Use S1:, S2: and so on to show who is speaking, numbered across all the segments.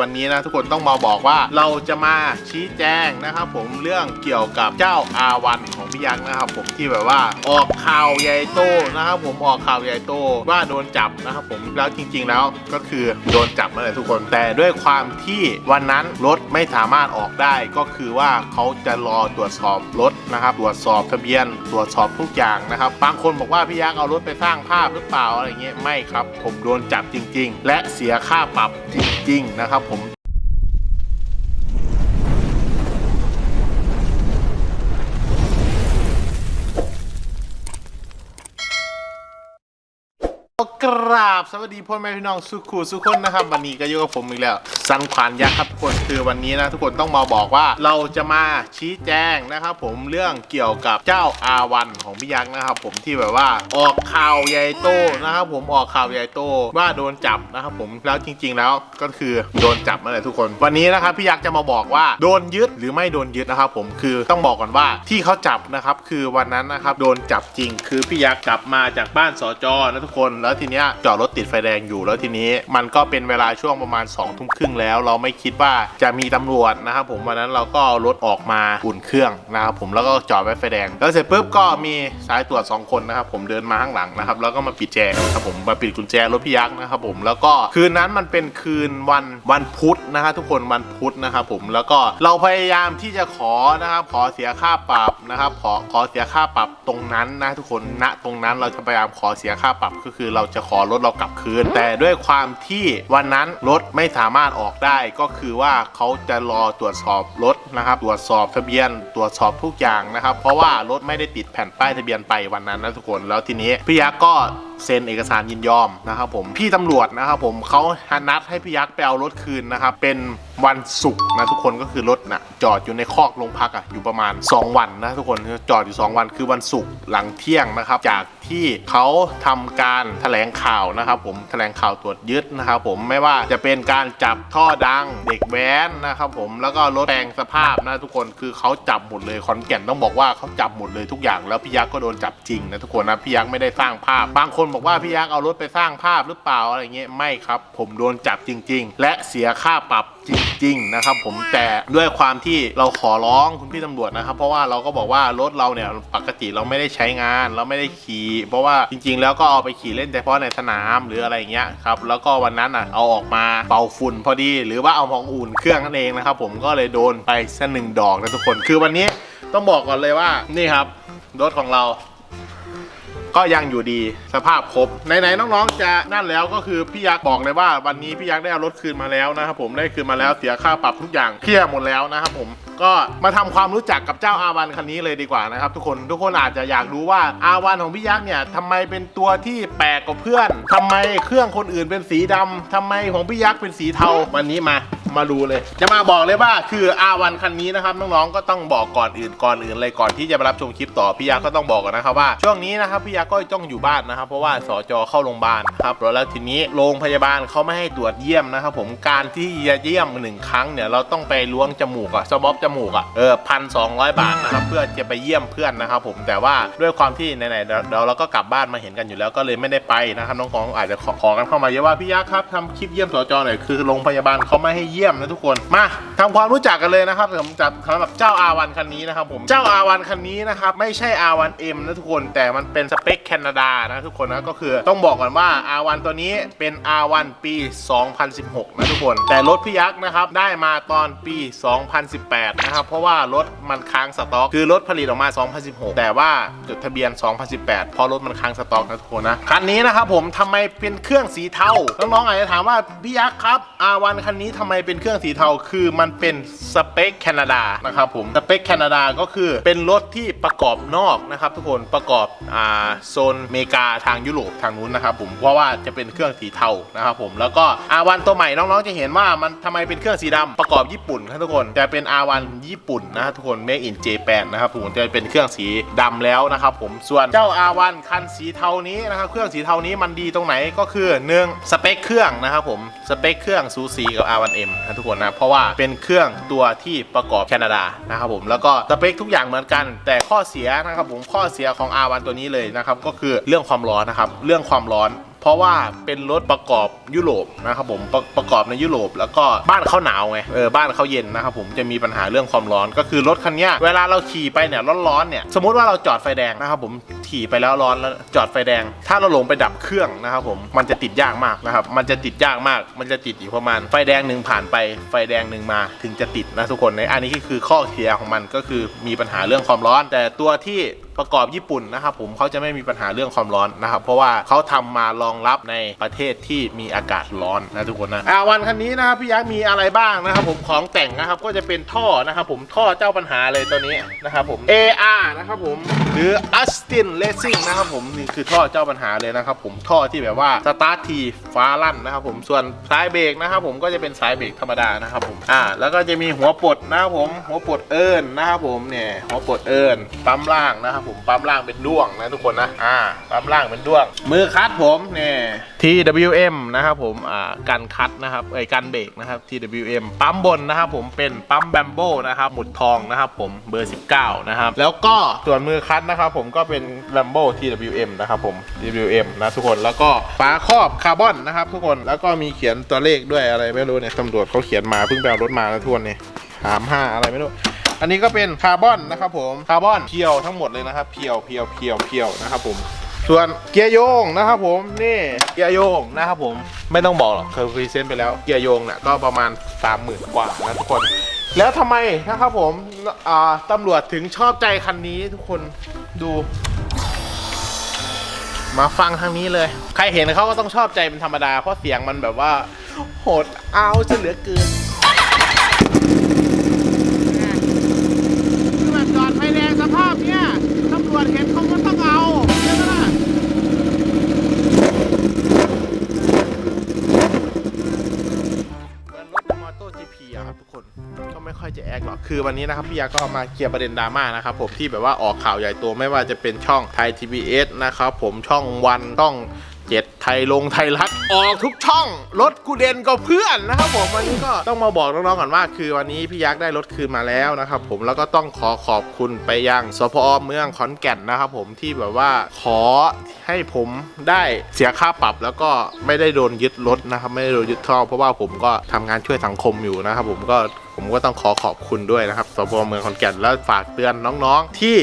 S1: วันนี้นะทุกคนต้องมาบอกว่าเราจะมาชี้แจงนะครับผมเรื่องเกี่ยวกับเจ้าอาวันของพี่ยักษ์นะครับผมที่แบบว่าออกข่าวใหญ่โตนะครับผมออกข่าวใหญ่โตว่าโดนจับนะครับผมแล้วจริง ๆ แล้วก็คือโดนจับนั่นแหละทุกคน แต่ด้วยความที่วันนั้นรถไม่สามารถออกได้ก็คือว่าเขาจะรอตรวจสอบรถนะครับตรวจสอบทะเบียน ตรวจสอบทุกอย่างนะครับบางคนบอกว่าพี่ยักษ์เอารถไปสร้างภาพหรือเปล่าอะไรเงี้ยไม่ครับ ผมโดนจับจริง ๆ และเสียค่าปรับจริงๆนะครับผม กราบสวัสดีพ่อแม่พี่น้องสุขุสุขคนนะครับ วันนี้ก็อยู่กับผมอีกแล้วสันขวานยักษ์ครับทุกคนคือวันนี้นะทุกคนต้องมาบอกว่าเราจะมาชี้แจงนะครับ ผมเรื่องเกี่ยวกับเจ้าอาวันของพี่ยักษ์นะครับ ผมที่แบบว่าออกข่าวใหญ่โตนะครับ ผมออกข่าวใหญ่โตว่าโดนจับนะครับ ผมแล้วจริง ๆ แล้วก็คือโดนจับนั่นแหละทุกคน วันนี้นะครับพี่ยักษ์จะมาบอกว่าโดนยึดหรือไม่โดนยึดนะครับ ผมคือต้องบอกก่อนว่าที่เขาจับนะครับ คือวันนั้นนะครับโดนจับจริง คือพี่ยักษ์กลับมาจากบ้านสจนะทุกคนแล้วทีเนี้ยจอดรถติดไฟแดงอยู่แล้วทีนี้มันก็เป็นเวลาช่วงประมาณ2องทุ่มครึ่งแล้ว เราไม่คิดว่าจะมีตำรวจนะครับผมวันนั้นเราก็รถออกมาอุ่นเครื่องนะครับผมแล้วก็จอดไว้ไฟแดง แล้วเสร็จปุ๊บก็มีสายตรวจสองคนนะครับผมเดินมาข้างหลังนะครับแล้วก็มาปิดแจครับผมมาปิดกุญแจรถพี่ยักษ์นะครับผมแล้วก็คืนนั้นมันเป็นคืนวันวันพุธนะครับทุกคนวันพุธนะครับผมแล้วก็เราพยายามที่จะขอนะครับขอเสียค่าปรับนะครับขอขอเสียค่าปรับตรงนั้นนะทุกคนณตรงนั้นเราจะพยายามขอเสียค่าปรับก็คือเราจะะขอรถเรากลับคืน แต่ด้วยความที่วันนั้นรถไม่สามารถออกได้ก็คือว่าเขาจะรอตรวจสอบรถนะครับ ตรวจสอบทะเบียน ตรวจสอบทุกอย่างนะครับ เพราะว่ารถไม่ได้ติดแผ่นป้ายทะเบียนไปวันนั้นนะทุกคน แล้วทีนี้พี่ยักษ์ก็ เซ็นเอกสารยินยอมนะครับผมพี่ตำรวจนะครับผมเขานัดให้พี่ยักษ์ไปเอารถคืนนะครับเป็นวันศุกร์นะทุกคนก็คือรถนะจอดอยู่ในคอกโรงพักอะอยู่ประมาณ 2 วันนะทุกคนจอดอยู่ 2 วันคือวันศุกร์หลังเที่ยงนะครับ จากที่เขาทำการแถลงข่าวนะครับผมแถลงข่าวตรวจยึดนะครับผมไม่ว่าจะเป็นการจับท่อดังเด็กแว้นนะครับผมแล้วก็รถแปลงสภาพนะทุกคนคือเขาจับหมดเลยขอนแก่นต้องบอกว่าเขาจับหมดเลยทุกอย่าง แล้วพี่ยักษ์ก็โดนจับจริงนะทุกคนนะพี่ยักษ์ไม่ได้สร้างภาพบางคนบอกว่าพี่ยักษ์เอารถไปสร้างภาพหรือเปล่าอะไรเงี้ยไม่ครับ ผมโดนจับจริง ๆ และเสียค่าปรับจริง ๆ นะครับ ผมแต่ด้วยความที่เราขอร้องคุณพี่ตำรวจนะครับ เพราะว่าเราก็บอกว่ารถเราเนี่ยปกติเราไม่ได้ใช้งานเราไม่ได้ขี่เพราะว่าจริง ๆ แล้วก็เอาไปขี่เล่นแต่เฉพาะในสนามหรืออะไรเงี้ยครับแล้วก็วันนั้นอะเอาออกมาเป่าฝุ่นพอดี หรือว่าเอามองอุ่นเครื่องนั่นเองนะครับ ผมก็เลยโดนไปสักหนึ่งดอกนะทุกคน คือวันนี้ต้องบอกก่อนเลยว่านี่ครับรถของเรา ก็ยังอยู่ดีสภาพครบไหนๆน้องๆจะนั่นแล้วก็คือพี่ยักษ์บอกเลยว่าวันนี้พี่ยักษ์ได้เอารถคืนมาแล้วนะครับผมได้คืนมาแล้วเสียค่าปรับทุกอย่างเคลียร์หมดแล้วนะครับผมก็มาทำความรู้จักกับเจ้าอาวันคันนี้เลยดีกว่านะครับทุกคนทุกคนอาจจะอยากรู้ว่าอาวันของพี่ยักษ์เนี่ยทำไมเป็นตัวที่แปลกกว่าเพื่อนทำไมเครื่องคนอื่นเป็นสีดำทำไมของพี่ยักษ์เป็นสีเทาวันนี้มา มาดูเลย จะมาบอกเลยว่าคือ R1 คันนี้นะครับน้องๆก็ต้องบอกก่อนอื่นก่อนอื่นเลยก่อนที่จะมารับชมคลิปต่อพี่ยักษ์ก็ต้องบอกก่อนนะครับว่าช่วงนี้นะครับพี่ยักษ์ก็ต้องอยู่บ้านนะครับ เพราะว่าสจเข้าโรงพยาบาลครับแล้วทีนี้โรงพยาบาลเขาไม่ให้ตรวจเยี่ยมนะครับผมการที่จะเยี่ยมหนึ่งครั้งเนี่ยเราต้องไปล้วงจมูกอะสวอปจมูกอะเออพันสองร้อยบาทนะครับเพื่อจะไปเยี่ยมเพื่อนนะครับผมแต่ว่าด้วยความที่ไหนๆเดี๋ยวเราก็กลับบ้านมาเห็นกันอยู่แล้วก็เลยไม่ได้ไปนะครับน้องๆอาจจะขอขอกันเข้ามาเยอะว่าพี่ยักษ์ครับทำคลิปเยี่ยมสจหน่อยคือโรงพยาบาลเขาไม่ให้เยี่ยมนะทุกคนมาทำความรู้จักกันเลยนะครับผมจับสำหรับเจ้า R1 คันนี้นะครับผมเจ้า R1 คันนี้นะครับไม่ใช่ R1M นะทุกคนแต่มันเป็นสเปคแคนาดานะทุกคนนะก็คือต้องบอกก่อนว่า R1 ตัวนี้เป็น R1 ปี 2016 นะทุกคน แต่รถพี่ยักษ์นะครับได้มาตอนปี 2018 นะครับเพราะว่ารถมันค้างสต็อกคือรถผลิตออกมา 2016 แต่ว่าจดทะเบียน 2018เพราะรถมันค้างสต็อกนะทุกคนนะคันนี้นะครับผมทำไมเป็นเครื่องสีเทาน้องๆอาจจะถามว่าพี่ยักษ์ครับ R1 คันนี้ทำไมเป็นเครื่องสีเทาคือมันเป็นสเปคแคนาดานะครับผมสเปคแคนาดาก็คือเป็นรถที่ประกอบนอกนะครับทุกคนประกอบอ่าโซนอเมริกาทางยุโรปทางนู้นนะครับผมเพราะว่าจะเป็นเครื่องสีเทานะครับผมแล้วก็ R1 ตัวใหม่น้องๆจะเห็นว่ามันทำไมเป็นเครื่องสีดำประกอบญี่ปุ่นครับทุกคนแต่เป็น R1 ญี่ปุ่นนะครับทุกคน Make in Japan นะครับผมจะเป็นเครื่องสีดำแล้วนะครับผมส่วนเจ้า R1 คันสีเทานี้นะครับเครื่องสีเทานี้มันดีตรงไหนก็คือหนึ่งสเปคเครื่องนะครับผมสเปคเครื่องสูสีกับ R1M นะทุกคนนะ เพราะว่าเป็นเครื่องตัวที่ประกอบแคนาดานะครับผมแล้วก็สเปคทุกอย่างเหมือนกัน แต่ข้อเสียนะครับผมข้อเสียของ R1 ตัวนี้เลยนะครับก็คือเรื่องความร้อนนะครับเรื่องความร้อน เพราะว่าเป็นรถประกอบยุโรปนะครับผมประประกอบในยุโรป แล้วก็บ้านเขาหนาวไงเออบ้านเขาเย็นนะครับผมจะมีปัญหาเรื่องความร้อนก็คือรถคันนี้เวลาเราขี่ไปเนี่ยร้อนๆเนี่ยสมมติว่าเราจอดไฟแดงนะครับผมขี่ไปแล้วร้อนแล้วจอดไฟแดง ถ้าเราลงไปดับเครื่องนะครับผมมันจะติดยากมากนะครับมันจะติดยากมาก มันจะติดอยู่ประมาณไฟแดงหนึ่งผ่านไปไฟแดงหนึ่งมาถึงจะติดนะทุกคนในอันนี้ก็คือข้อเสียของมันก็คือมีปัญหาเรื่องความร้อน แต่ตัวที่ ประกอบญี่ปุ่นนะครับผมเขาจะไม่มีปัญหาเรื่องความร้อนนะครับ เพราะว่าเขาทำมารองรับในประเทศที่มีอากาศร้อนนะทุกคนนะอ่าวันคันนี้นะครับพี่ยักษ์มีอะไรบ้างนะครับ ผมของแต่งนะครับก็จะเป็นท่อนะครับ ผมท่อเจ้าปัญหาเลยตัวนี้นะครับผม AR นะครับผมหรือ Austin Racing นะครับผมนี่คือท่อเจ้าปัญหาเลยนะครับ ผมท่อที่แบบว่าสตาร์ททีฟ้าลั่นนะครับ ผมส่วนสายเบรกนะครับ ผมก็จะเป็นสายเบรกธรรมดานะครับผมอ่าแล้วก็จะมีหัวปลดนะครับผมหัวปลดเอิญนะครับผมเนี่ยหัวปลดเอิญปั๊มล่างนะครับผมปั๊มล่างเป็นด้วงนะทุกคนนะอ่าปั๊มล่างเป็นด้วง มือคัดผมเนี่ย TWM นะครับผมอ่ากันคัดนะครับเอ้ยกันเบรกนะครับ TWM ปั๊มบนนะครับผมเป็นปั๊มแบมโบนะครับหมุดทองนะครับผมเบอร์ 19 นะครับ แล้วก็ส่วนมือคัดนะครับผมก็เป็น Lambo TWM นะครับผม TWM นะทุกคนแล้วก็ฝาครอบคาร์บอนนะครับทุกคนแล้วก็มีเขียนตัวเลขด้วยอะไรไม่รู้เนี่ยตำรวจเขาเขียนมาเพิ่งไปเอารถมานะทุกคนเนี่ยสามห้าอะไรไม่รู้ อันนี้ก็เป็นคาร์บอนนะครับผมคาร์บอนเพียวทั้งหมดเลยนะครับเพียวเพียวเพียวเพียวนะครับผมส่วนเกียร์โยงนะครับผมนี่เกียร์โยงนะครับผมไม่ต้องบอกหรอกเคยพรีเซนต์ไปแล้วเกียร์โยงเนี่ยก็ประมาณ 30,000 กว่านะทุกคน แล้วทำไมนะครับผมอ่าตำรวจถึงชอบใจคันนี้ทุกคนดูมาฟังทางนี้เลย ใครเห็นเขาก็ต้องชอบใจเป็นธรรมดา เพราะเสียงมันแบบว่า โหดเอาจะเหลือเกิน คือแบบจอดไฟแดงสภาพ เนี้ยตำรวจเห็นเขาก็ต้องเอาใช่ไหมล่ะเหมือนรถมอเตอร์จีพีอะครับทุกคนก็ไม่ค่อยจะแอคหรอกคือวันนี้นะครับพี่ยาก็มาเคลียร์ประเด็นดราม่านะครับผมที่แบบว่าออกข่าวใหญ่โตไม่ว่าจะเป็นช่องไทยทีวีเอสนะครับผมช่องวันช่อง เจ็ดไทยลงไทยรัฐออกทุกช่องรถกูเด่นก็เพื่อนนะครับผมวันนี้ก็ต้องมาบอกน้องๆก่อนว่าคือวันนี้พี่ยักษ์ได้รถคืนมาแล้วนะครับผมแล้วก็ต้องขอขอบคุณไปยังสพอเมืองขอนแก่นนะครับผมที่แบบว่าขอให้ผมได้เสียค่าปรับแล้วก็ไม่ได้โดนยึดรถนะครับไม่ได้โดนยึดท่อเพราะว่าผมก็ทำงานช่วยสังคมอยู่นะครับผมก็ผมก็ต้องขอขอบคุณด้วยนะครับสพเมืองขอนแก่นแล้วฝากเตือนน้องๆ ที่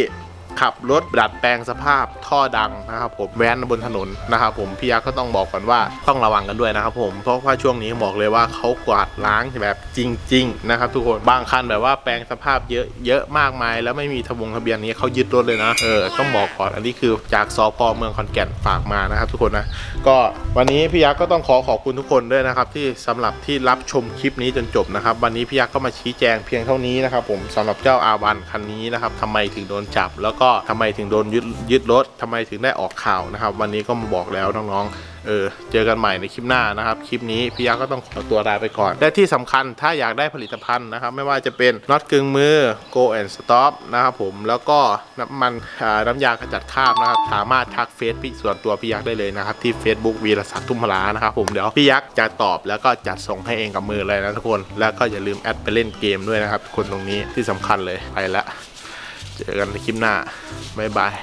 S1: ขับรถดัดแปลงสภาพท่อดังนะครับผมแว้นบนถนนนะครับผมพี่ยักษ์ก็ต้องบอกก่อนว่าต้องระวังกันด้วยนะครับผมเพราะว่าช่วงนี้บอกเลยว่าเขากวาดล้างแบบจริง ๆ นะครับ ทุกคนบางคันแบบว่าแปลงสภาพเยอะเยอะมากมาย แล้วไม่มีทะบงทะเบียนนี้เขายึดรถเลยนะเออต้องบอกก่อนอันนี้คือจากสพเมืองขอนแก่นฝากมานะครับ ทุกคนนะก็วันนี้พี่ยักษ์ก็ต้องขอขอบคุณทุกคนด้วยนะครับที่สำหรับที่รับชมคลิปนี้จนจบนะครับวันนี้พี่ยักษ์ก็มาชี้แจงเพียงเท่านี้นะครับผมสำหรับเจ้าอาวันคันนี้นะครับทำไมถึงโดนจับแล้วก็ทำไมถึงโดนยึดยึดรถทำไมถึงได้ออกข่าวนะครับ วันนี้ก็มาบอกแล้วน้องๆเออเจอกันใหม่ในคลิปหน้านะครับ คลิปนี้พี่ยักษ์ก็ต้องขอตัวลาไปก่อน และที่สำคัญถ้าอยากได้ผลิตภัณฑ์นะครับ ไม่ว่าจะเป็นน็อตกึ่งมือ Go and Stop นะครับผมแล้วก็น้ำมันน้ำยาขจัดคราบนะครับ สามารถทักเฟซพี่ส่วนตัวพี่ยักษ์ได้เลยนะครับ ที่ Facebook วีรศักดิ์ทุ่มพลานะครับผมเดี๋ยวพี่ยักษ์จะตอบแล้วก็จัดส่งให้เองกับมือเลยนะทุกคน แล้วก็อย่าลืมแอดไปเล่นเกมด้วยนะครับคนตรงนี้ที่สำคัญเลยไปละ เจอกันในคลิปหน้า บ๊ายบาย